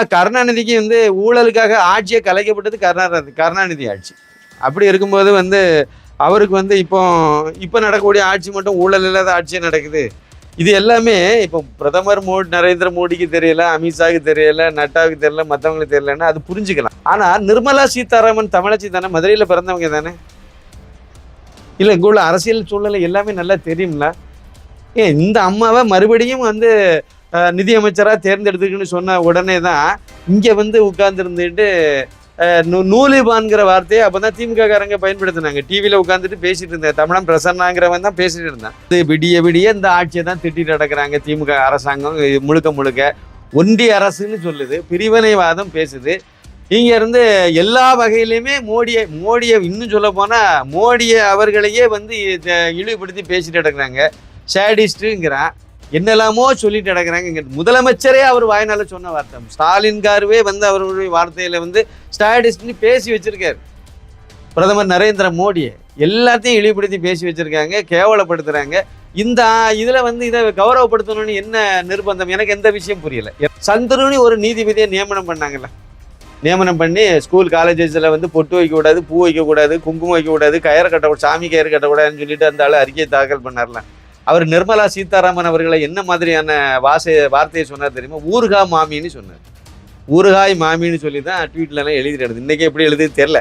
ஆனால் கருணாநிதிக்கு வந்து ஊழலுக்காக ஆட்சியை கலைக்கப்பட்டது கருணாநிதி கருணாநிதி ஆட்சி. அப்படி இருக்கும்போது வந்து அவருக்கு வந்து இப்போ இப்போ நடக்கக்கூடிய ஆட்சி மட்டும் ஊழல் இல்லாத ஆட்சியே நடக்குது. இது எல்லாமே இப்போ பிரதமர் மோடி நரேந்திர மோடிக்கு தெரியல அமித்ஷாவுக்கு தெரியல நட்டாவுக்கு தெரியல மற்றவங்களுக்கு தெரியலன்னா அது புரிஞ்சுக்கலாம். ஆனால் நிர்மலா சீதாராமன் தமிழச்சி தானே? மதுரையில் பிறந்தவங்க தானே? இல்லை இங்கே உள்ள அரசியல் சூழ்நிலை எல்லாமே நல்லா தெரியும்ல? ஏன் இந்த அம்மாவை மறுபடியும் வந்து நிதியமைச்சராக தேர்ந்தெடுத்துக்குன்னு சொன்ன உடனே தான் இங்கே வந்து உட்கார்ந்துருந்துட்டு நூலிபான்கிற வார்த்தையை அப்போ தான் திமுககாரங்க பயன்படுத்தினாங்க. டிவியில் உட்காந்துட்டு பேசிட்டு இருந்தேன். தமிழன் பிரசன்னாங்கிறவன் தான் பேசிட்டு இருந்தான். இது விடிய விடிய இந்த ஆட்சியை தான் திட்டிட்டு நடக்கிறாங்க திமுக அரசாங்கம். முழுக்க முழுக்க ஒன்றிய அரசுன்னு சொல்லுது. பிரிவினைவாதம் பேசுது. இங்கே இருந்து எல்லா வகையிலையுமே மோடியை மோடியை இன்னும் சொல்ல போனால் மோடியை அவர்களையே வந்து இழிவுபடுத்தி பேசிட்டு நடக்கிறாங்க. சேடிஸ்ட்டுங்கிறான் என்னெல்லாமோ சொல்லிட்டு நடக்கிறாங்க. இங்க முதலமைச்சரே அவர் வாய்னால சொன்ன வார்த்தை. ஸ்டாலின் காருவே வந்து அவருடைய வார்த்தையில வந்து ஸ்டாடிஸ்ட்னு பேசி வச்சிருக்காரு. பிரதமர் நரேந்திர மோடியை எல்லாத்தையும் இழிவுபடுத்தி பேசி வச்சிருக்காங்க கேவலப்படுத்துறாங்க. இந்த இதுல வந்து இதை கௌரவப்படுத்தணும்னு என்ன நிர்பந்தம்? எனக்கு எந்த விஷயம் புரியல. சந்துருன்னு ஒரு நீதிபதியை நியமனம் பண்ணாங்கல்ல. நியமனம் பண்ணி ஸ்கூல் காலேஜஸில் வந்து பொட்டு வைக்கக்கூடாது பூ வைக்கக்கூடாது குங்குமம் வைக்கக்கூடாது கயிறு கட்டக்கூடாது சாமி கயிறு கட்டக்கூடாதுன்னு சொல்லிட்டு அந்த ஆள் அறிக்கையை தாக்கல் பண்ணார்லாம் அவர் நிர்மலா சீதாராமன் அவர்களை என்ன மாதிரியான வாசை வார்த்தையை சொன்னார் தெரியுமா? ஊர்கா மாமின்னு சொன்னார். ஊருகாய் மாமின்னு சொல்லி தான் ட்வீட்லலாம் எழுதிட்டு இன்றைக்கி எப்படி எழுதுது தெரில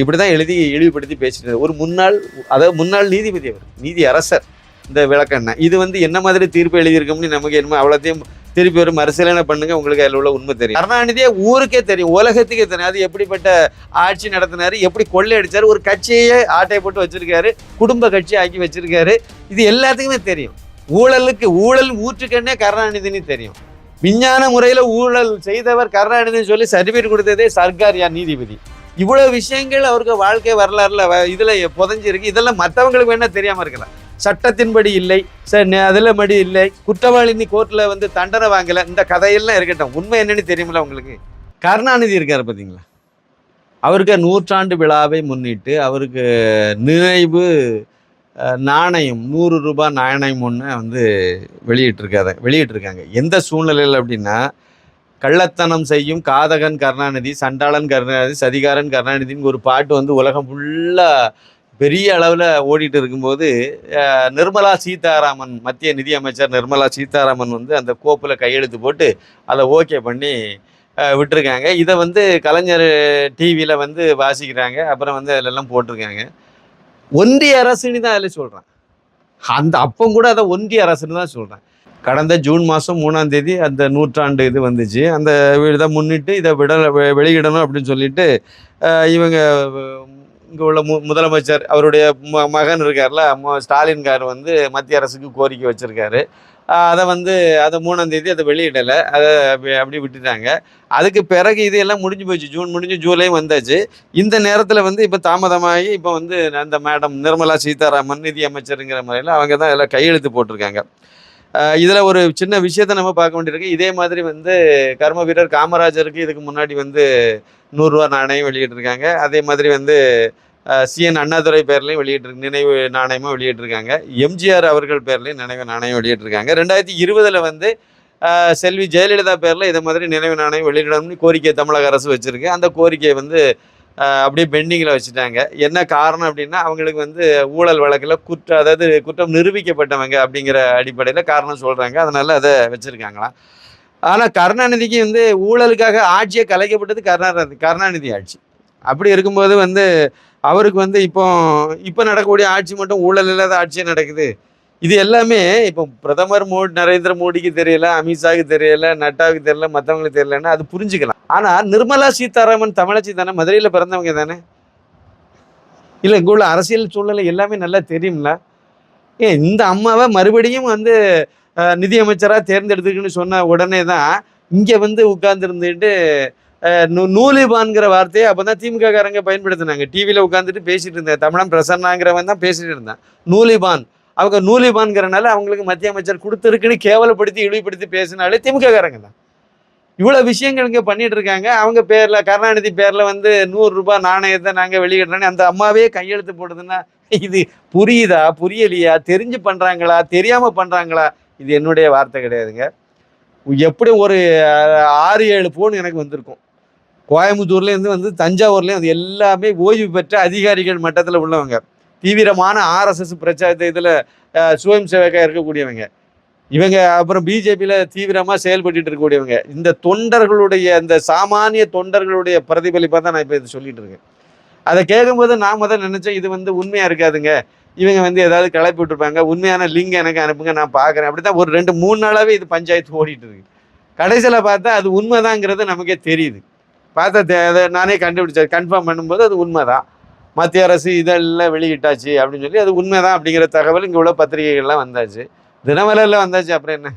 இப்படி தான் எழுதி இழிவுபடுத்தி பேசிட்டு ஒரு முன்னாள் அதாவது முன்னாள் நீதிபதி அவர் நீதி அரசர் இந்த விளக்கண்ண. இது வந்து என்ன மாதிரி தீர்ப்பு எழுதியிருக்கோம்னு நமக்கு என்னமோ அவ்வளோத்தையும் திருப்பி ஒரு மறுசீலனை பண்ணுங்க உங்களுக்கு அதில் உள்ள உண்மை தெரியும். கருணாநிதியே ஊருக்கே தெரியும். உலகத்துக்கே தெரியும். அது எப்படிப்பட்ட ஆட்சி நடத்தினாரு எப்படி கொள்ளையடிச்சாரு ஒரு கட்சியே ஆட்டை போட்டு வச்சிருக்காரு குடும்ப கட்சி ஆக்கி வச்சிருக்காரு. இது எல்லாத்துக்குமே தெரியும். ஊழலுக்கு ஊழல் ஊற்றுக்கண்ணே கருணாநிதினு தெரியும். விஞ்ஞான முறையில் ஊழல் செய்தவர் கருணாநிதினு சொல்லி சர்டிஃபிகேட் கொடுத்ததே சர்க்கார் யார் நீதிபதி. இவ்வளோ விஷயங்கள் அவருக்கு வாழ்க்கை வரலாறுல வ- புதஞ்சிருக்கு. இதெல்லாம் மற்றவங்களுக்கு வேணால் தெரியாம இருக்கலாம். சட்டத்தின்படி இல்லை சரி அதில் படி இல்லை. குற்றவாளினி கோர்ட்டில் வந்து தண்டனை வாங்கலை. இந்த கதையெல்லாம் இருக்கட்டும். உண்மை என்னன்னு தெரியுமில்ல உங்களுக்கு? கருணாநிதி இருக்கார் பார்த்தீங்களா அவருக்கு நூற்றாண்டு விழாவை முன்னிட்டு அவருக்கு நினைவு நாணயம் நூறு ரூபாய் நாணயம் ஒன்று வந்து வெளியிட்டிருக்காத வெளியிட்டிருக்காங்க. எந்த சூழ்நிலையில் அப்படின்னா கள்ளத்தனம் செய்யும் காதகன் கருணாநிதி சண்டாளன் கருணாநிதி சதிகாரன் கருணாநிதின்னு ஒரு பாட்டு வந்து உலகம் ஃபுல்லாக பெரிய அளவில் ஓடிட்டு இருக்கும்போது நிர்மலா சீதாராமன் மத்திய நிதியமைச்சர் நிர்மலா சீதாராமன் வந்து அந்த கோப்பில் கையெழுத்து போட்டு அதை ஓகே பண்ணி விட்டுருக்காங்க. இதை வந்து கலைஞர் டிவியில் வந்து வாசிக்கிறாங்க. அப்புறம் வந்து அதிலெல்லாம் போட்டிருக்காங்க. ஒன்றிய அரசுன்னு தான் அதில் சொல்கிறேன் அந்த அப்போ கூட அதை ஒன்றிய அரசுன்னு தான் சொல்கிறேன் கடந்த ஜூன் மாதம் மூணாம் தேதி அந்த நூற்றாண்டு இது வந்துச்சு. அந்த இதை முன்னிட்டு இதை விட வெளியிடணும் அப்படின்னு சொல்லிட்டு இவங்க இங்கே உள்ள மு முதலமைச்சர் அவருடைய ம மகன் இருக்கார்ல மு- ஸ்டாலின் கார் வந்து மத்திய அரசுக்கு கோரிக்கை வச்சுருக்காரு. அதை வந்து அதை மூணாந்தேதி அதை வெளியிடலை. அதை அப்படி- அப்படி விட்டுட்டாங்க. அதுக்கு பிறகு இதெல்லாம் முடிஞ்சு போச்சு. ஜூன் முடிஞ்சு ஜூலை வந்தாச்சு. இந்த நேரத்தில் வந்து இப்போ தாமதமாகி இப்போ வந்து அந்த மேடம் நிர்மலா சீதாராமன் நிதி அமைச்சருங்கிற முறையில் அவங்க தான் எல்லாம் கையெழுத்து போட்டிருக்காங்க. இதில் ஒரு சின்ன விஷயத்தை நம்ம பார்க்க வேண்டியிருக்கு. இதே மாதிரி வந்து கர்ம வீரர் காமராஜருக்கு இதுக்கு முன்னாடி வந்து நூறுரூவா நாணயம் வெளியிட்டிருக்காங்க. அதே மாதிரி வந்து சிஎன் அண்ணாதுரை பேர்லையும் வெளியிட்டு நினைவு நாணயமும் வெளியிட்டிருக்காங்க. எம்ஜிஆர் அவர்கள் பேர்லையும் நினைவு நாணயம் வெளியிட்டிருக்காங்க. ரெண்டாயிரத்தி இருபதில் வந்து செல்வி ஜெயலலிதா பேரில் இதை மாதிரி நினைவு நாணயம் வெளியிடணும்னு கோரிக்கை தமிழக அரசு வச்சுருக்கு. அந்த கோரிக்கையை வந்து அப்படியே பெண்டிங்கில் வச்சுட்டாங்க. என்ன காரணம் அப்படின்னா அவங்களுக்கு வந்து ஊழல் வழக்கில் குற்ற அதாவது குற்றம் நிரூபிக்கப்பட்டவங்க அப்படிங்கிற அடிப்படையில் காரணம் சொல்கிறாங்க அதனால் அதை வச்சுருக்காங்களாம். ஆனால் கருணாநிதிக்கு வந்து ஊழலுக்காக ஆட்சியை கலைக்கப்பட்டது கருணாநிதி கருணாநிதி ஆட்சி. அப்படி இருக்கும்போது வந்து அவருக்கு வந்து இப்போ இப்போ நடக்கக்கூடிய ஆட்சி மட்டும் ஊழல் இல்லாத ஆட்சியே நடக்குது. இது எல்லாமே இப்போ பிரதமர் மோடி நரேந்திர மோடிக்கு தெரியல அமித்ஷாவுக்கு தெரியல நட்டாவுக்கு தெரியல மற்றவங்களுக்கு தெரியலன்னா அது புரிஞ்சுக்கலாம். ஆனால் நிர்மலா சீதாராமன் தமிழச்சி தானே? மதுரையில் பிறந்தவங்க தானே? இல்லை இங்கே உள்ள அரசியல் சூழ்நிலை எல்லாமே நல்லா தெரியும்ல? ஏன் இந்த அம்மாவை மறுபடியும் வந்து நிதியமைச்சராக தேர்ந்தெடுத்துக்குன்னு சொன்ன உடனே தான் இங்கே வந்து உட்கார்ந்துருந்துட்டு நூலிபான்கிற வார்த்தையை அப்போ தான் திமுககாரங்க பயன்படுத்தினாங்க. டிவியில் உட்காந்துட்டு பேசிகிட்டு இருந்தேன். தமிழன் பிரசன்னாங்கிறவன் தான் பேசிகிட்டு இருந்தான். நூலிபான். அவங்க நூலிபான்கிறனால அவங்களுக்கு மத்திய அமைச்சர் கொடுத்துருக்குன்னு கேவலப்படுத்தி இழிவுபடுத்தி பேசினாலே திமுககாரங்க தான். இவ்வளோ விஷயங்கள் இங்கே பண்ணிட்டு இருக்காங்க அவங்க பேரில் கருணாநிதி பேரில் வந்து நூறுரூபா நாணயத்தை நாங்கள் வெளியிடுறோன்னு அந்த அம்மாவே கையெழுத்து போடுதுன்னா இது புரியுதா புரியலையா தெரிஞ்சு பண்ணுறாங்களா தெரியாமல் பண்ணுறாங்களா இது என்னுடைய வார்த்தை கிடையாதுங்க. எப்படி ஒரு ஆறு ஏழு ஃபோன் எனக்கு வந்திருக்கும். கோயம்புத்தூர்லேருந்து வந்து தஞ்சாவூர்லேயும் அது எல்லாமே ஓய்வு பெற்ற அதிகாரிகள் மட்டத்தில் உள்ளவங்க. தீவிரமான ஆர்எஸ்எஸ் பிரச்சாரத்தை இதில் சுயம் சேவக்காக இருக்கக்கூடியவங்க. இவங்க அப்புறம் பிஜேபியில் தீவிரமாக செயல்பட்டு இருக்கக்கூடியவங்க. இந்த தொண்டர்களுடைய இந்த சாமானிய தொண்டர்களுடைய பிரதிபலிப்பாக தான் நான் இப்போ இது சொல்லிட்டு இருக்கேன். அதை கேட்கும்போது நான் தான் நினச்சேன் இது வந்து உண்மையாக இருக்காதுங்க. இவங்க வந்து ஏதாவது கிளப்பி விட்டுருப்பாங்க. உண்மையான லிங்க் எனக்கு அனுப்புங்க நான் பார்க்குறேன் அப்படி தான் ஒரு ரெண்டு மூணு நாளாகவே இது பஞ்சாயத்து ஓடிட்டு இருக்கு. கடைசியில் பார்த்தா அது உண்மைதாங்கிறது நமக்கே தெரியுது. பார்த்தா தே- அதை நானே கண்டுபிடிச்சேன். கன்ஃபார்ம் பண்ணும்போது அது உண்மைதான். மத்திய அரசு இதெல்லாம் வெளியிட்டாச்சு அப்படின்னு சொல்லி அது உண்மைதான் அப்படிங்கிற தகவல் இங்கே உள்ள பத்திரிகைகள்லாம் வந்தாச்சு. தினமலரில் வந்தாச்சு அப்புறம் என்ன?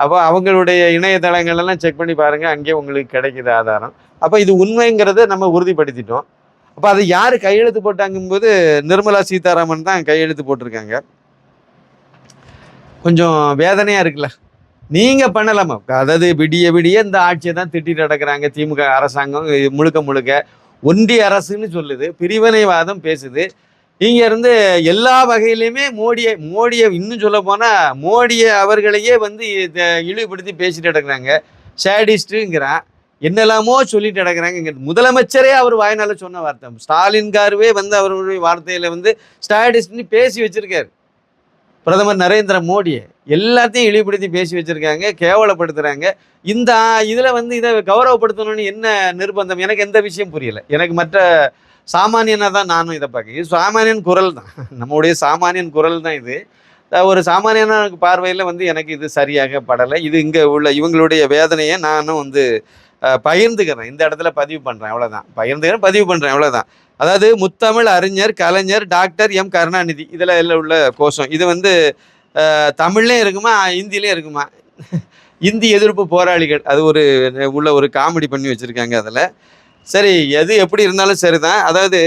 அப்போ அவங்களுடைய இணையதளங்கள் எல்லாம் செக் பண்ணி பாருங்கள் அங்கேயே உங்களுக்கு கிடைக்குது ஆதாரம். அப்போ இது உண்மைங்கிறத நம்ம உறுதிப்படுத்திட்டோம். அப்போ அதை யார் கையெழுத்து போட்டாங்கும்போது நிர்மலா சீதாராமன் தான் கையெழுத்து போட்டிருக்காங்க. கொஞ்சம் வேதனையாக இருக்குல்ல? நீங்கள் பண்ணலாமா? அதாவது விடிய விடிய இந்த ஆட்சியை தான் திட்டிட்டு நடக்கிறாங்க திமுக அரசாங்கம் முழுக்க முழுக்க. ஒன்றிய அரசுன்னு சொல்லுது பிரிவினைவாதம் பேசுது. இங்க இருந்து எல்லா வகையிலுமே மோடியை மோடியை இன்னும் சொல்ல போனா மோடியை அவர்களையே வந்து இழிவுபடுத்தி பேசிட்டு கிடக்குறாங்க. சேடிஸ்ட்டுங்கிறான். என்னெல்லாமோ சொல்லிட்டு நடக்கிறாங்க இங்க முதலமைச்சரே அவர் வாய்னால சொன்ன வார்த்தை. ஸ்டாலின் காருவே வந்து அவருடைய வார்த்தையில வந்து ஸ்டாடிஸ்ட்னு பேசி வச்சிருக்காரு. பிரதமர் நரேந்திர மோடியை எல்லாத்தையும் இழிவுபடுத்தி பேசி வச்சுருக்காங்க கேவலப்படுத்துகிறாங்க இந்த இதில் வந்து இதை கௌரவப்படுத்தணும்னு என்ன நிர்பந்தம்? எனக்கு எந்த விஷயம் புரியல. எனக்கு மற்ற சாமானியனாக தான் நானும் இதை பார்க்க இது சாமானியன் குரல் தான். நம்முடைய சாமானியன் குரல் தான் இது. ஒரு சாமானியனான பார்வையில் வந்து எனக்கு இது சரியாக படலை. இது இங்கே உள்ள இவங்களுடைய வேதனையை நானும் வந்து பகிர்ந்துக்கிறேன். இந்த இடத்துல பதிவு பண்ணுறேன் அவ்வளோதான் பகிர்ந்துக்கிறேன் பதிவு பண்ணுறேன் அவ்வளோதான் அதாவது முத்தமிழ் அறிஞர் கலைஞர் டாக்டர் எம். கருணாநிதி. இதில் எல்லாம் உள்ள கோஷம். இது வந்து தமிழ்லேயும் இருக்குமா ஹிந்திலையும் இருக்குமா? இந்தி எதிர்ப்பு போராளிகள். அது ஒரு உள்ள ஒரு காமெடி பண்ணி வச்சுருக்காங்க அதில். சரி எது எப்படி இருந்தாலும் சரி தான் அதாவது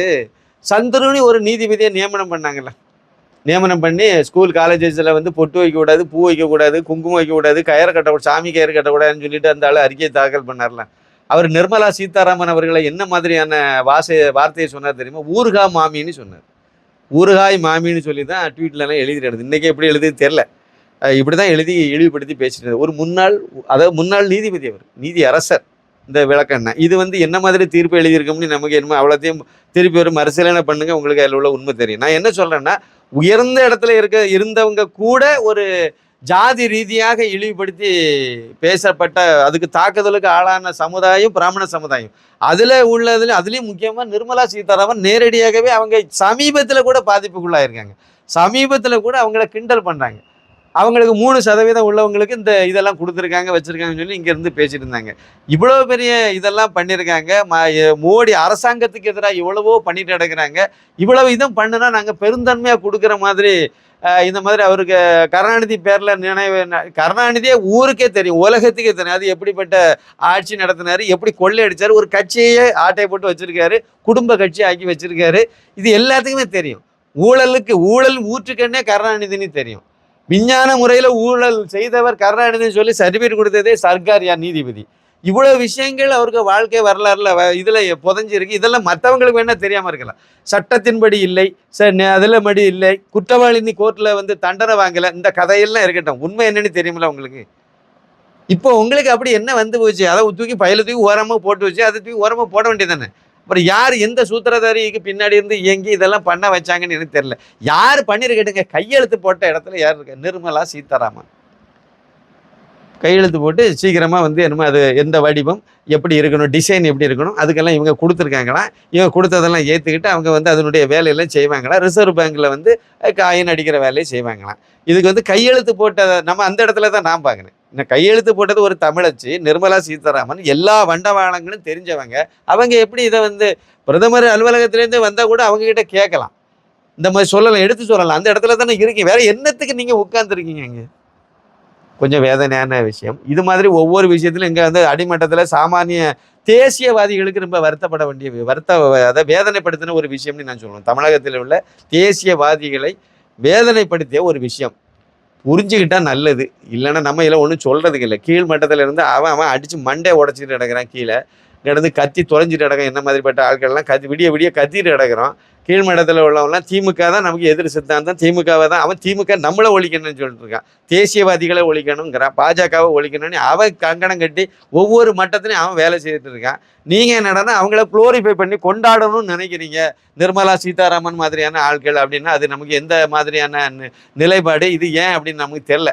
சந்துருன்னு ஒரு நீதிபதியை நியமனம் பண்ணாங்கல்ல. நியமனம் பண்ணி ஸ்கூல் காலேஜஸில் வந்து பொட்டு வைக்கக்கூடாது பூ வைக்கக்கூடாது குங்குமம் வைக்கக்கூடாது கயிறு கட்டக்கூடாது சாமி கயிறு கட்டக்கூடாதுன்னு சொல்லிட்டு அந்த ஆள் அறிக்கையை தாக்கல் பண்ணார்லாம் அவர் நிர்மலா சீதாராமன் அவர்களை என்ன மாதிரியான வாசை வார்த்தையை சொன்னார் தெரியுமா? ஊர்கா மாமின்னு சொன்னார். ஊறுகாய் மாமின்னு சொல்லி தான் ட்வீட்லலாம் எழுதிடுறது இன்றைக்கி எப்படி எழுதி தெரில இப்படி தான் எழுதி இழிவுபடுத்தி பேசிட்டு ஒரு முன்னாள் அதாவது முன்னாள் நீதிபதி அவர் நீதி அரசர் இந்த விளக்கண்ண இது வந்து என்ன மாதிரி தீர்ப்பு எழுதியிருக்கோம்னு நமக்கு என்னமோ அவ்வளோத்தையும் திருப்பி ஒரு மறுசீலனை பண்ணுங்க. உங்களுக்கு அதில் உள்ள உண்மை தெரியும். நான் என்ன சொல்றேன்னா உயர்ந்த இடத்துல இருக்க இருந்தவங்க கூட ஒரு ஜாதி ரீதியாக இழிவுபடுத்தி பேசப்பட்ட அதுக்கு தாக்குதலுக்கு ஆளான சமுதாயம் பிராமண சமுதாயம். அதில் உள்ளதுல அதுலேயும் முக்கியமாக நிர்மலா சீதாராமன் நேரடியாகவே அவங்க சமீபத்தில் கூட பாதிப்புக்குள்ளாயிருக்காங்க. சமீபத்தில் கூட அவங்கள கிண்டல் பண்ணுறாங்க அவங்களுக்கு மூணு சதவீதம் உள்ளவங்களுக்கு இந்த இதெல்லாம் கொடுத்துருக்காங்க வச்சுருக்காங்கன்னு சொல்லி இங்கேருந்து பேசிகிட்டு பேசிட்டு இருந்தாங்க இவ்வளோ பெரிய இதெல்லாம் பண்ணியிருக்காங்க ம- மோடி அரசாங்கத்துக்கு எதிராக இவ்வளவோ பண்ணிட்டு நடக்கிறாங்க. இவ்வளவு இதுவும் பண்ணுனா நாங்கள் பெருந்தன்மையாக கொடுக்குற மாதிரி இந்த மாதிரி அவருக்கு கருணாநிதி பேரில் நினைவு கருணாநிதியே ஊருக்கே தெரியும் உலகத்துக்கே தெரியும். அது எப்படிப்பட்ட ஆட்சி நடத்தினார் எப்படி கொள்ளையடிச்சாரு ஒரு கட்சியே ஆட்டை போட்டு வச்சுருக்காரு குடும்ப கட்சி ஆக்கி வச்சுருக்காரு. இது எல்லாத்துக்குமே தெரியும். ஊழலுக்கு ஊழல் ஊற்றுக்கண்ணே கருணாநிதினு தெரியும். விஞ்ஞான முறையில் ஊழல் செய்தவர் கருணாநிதினு சொல்லி சர்டிஃபிகேட் கொடுத்ததே சர்க்காரியா நீதிபதி. இவ்வளோ விஷயங்கள் அவருக்கு வாழ்க்கை வரலாறுல இதில் புதஞ்சிருக்கு இதெல்லாம் மற்றவங்களுக்கு வேணால் தெரியாமல் இருக்கலாம். சட்டத்தின்படி இல்லை. ச- நெ- அதுல மடி இல்லை. குற்றவாளி நீ கோர்ட்டில் வந்து தண்டனை வாங்கலை. இந்த கதையெல்லாம் இருக்கட்டும். உண்மை என்னன்னு தெரியுமில்ல உங்களுக்கு? இப்போ உங்களுக்கு அப்படி என்ன வந்து போச்சு? அதை தூக்கி பயில தூக்கி ஓரமாக போட்டு வச்சு அதை தூக்கி ஓரமாக போட வேண்டியதானே அப்புறம் யார் எந்த சூத்திரதாரிக்கு பின்னாடி இருந்து இயங்கி இதெல்லாம் பண்ண வச்சாங்கன்னு எனக்கு தெரியல. யார் பண்ணியிருக்கட்டுங்க கையெழுத்து போட்ட இடத்துல யார் இருக்க? நிர்மலா சீதாராமன். கையெழுத்து போட்டு சீக்கிரமாக வந்து என்னமோ அது எந்த வடிவம் எப்படி இருக்கணும் டிசைன் எப்படி இருக்கணும் அதுக்கெல்லாம் இவங்க கொடுத்துருக்காங்களா? இவங்க கொடுத்ததெல்லாம் ஏற்றுக்கிட்டு அவங்க வந்து அதனுடைய வேலையெல்லாம் செய்வாங்களா? ரிசர்வ் பேங்க்கில் வந்து காயின் அடிக்கிற வேலையை செய்வாங்களாம் இதுக்கு வந்து கையெழுத்து போட்ட நம்ம அந்த இடத்துல தான் நான் பார்க்குறேன். இந்த கையெழுத்து போட்டது ஒரு தமிழச்சி நிர்மலா சீதாராமன். எல்லா வண்டவாளங்களும் தெரிஞ்சவங்க. அவங்க எப்படி இதை வந்து பிரதமர் அலுவலகத்திலேருந்து வந்தால் கூட அவங்ககிட்ட கேட்கலாம். இந்த மாதிரி சொல்லலாம் எடுத்து சொல்லலாம். அந்த இடத்துல தானே இருக்கீங்க. வேற என்னத்துக்கு நீங்கள் உட்காந்துருக்கீங்க இங்கே? கொஞ்சம் வேதனையான விஷயம். இது மாதிரி ஒவ்வொரு விஷயத்திலும் இங்கே வந்து அடிமட்டத்தில் சாமானிய தேசியவாதிகளுக்கு ரொம்ப வருத்தப்பட வேண்டிய வருத்த அதை வேதனைப்படுத்தின ஒரு விஷயம்னு நான் சொல்லுவேன். தமிழகத்தில் உள்ள தேசியவாதிகளை வேதனைப்படுத்திய ஒரு விஷயம். புரிஞ்சுக்கிட்டா நல்லது. இல்லைன்னா நம்ம இதில் ஒன்றும் சொல்கிறதுக்கு இல்லை. கீழ் மட்டத்தில் இருந்து அவன் அவன் அடித்து மண்டே உடச்சிட்டு கிடக்குறான் கீழே. கிடந்து கத்தி தொலைஞ்சிட்டு கிடக்கும். என்ன மாதிரிப்பட்ட ஆட்கள்லாம் கத்தி விடிய விடிய கத்திட்டு கிடக்கிறோம். கீழ்மடத்தில் உள்ளவங்களாம் திமுக தான் நமக்கு எதிர் சித்தாந்தம். திமுகவை தான் அவன் திமுக நம்மளை ஒழிக்கணும்னு சொல்லிட்டு இருக்கான். தேசியவாதிகளை ஒழிக்கணுங்கிறான் பாஜகவை ஒழிக்கணும்னு அவன் கங்கணம் கட்டி ஒவ்வொரு மட்டத்திலையும் அவன் வேலை செய்துட்டு இருக்கான். நீங்கள் என்னடனா அவங்கள குளோரிஃபை பண்ணி கொண்டாடணும்னு நினைக்கிறீங்க. நிர்மலா சீதாராமன் மாதிரியான ஆட்கள் அப்படின்னா அது நமக்கு எந்த மாதிரியான நிலைப்பாடு? இது ஏன் அப்படின்னு நமக்கு தெரில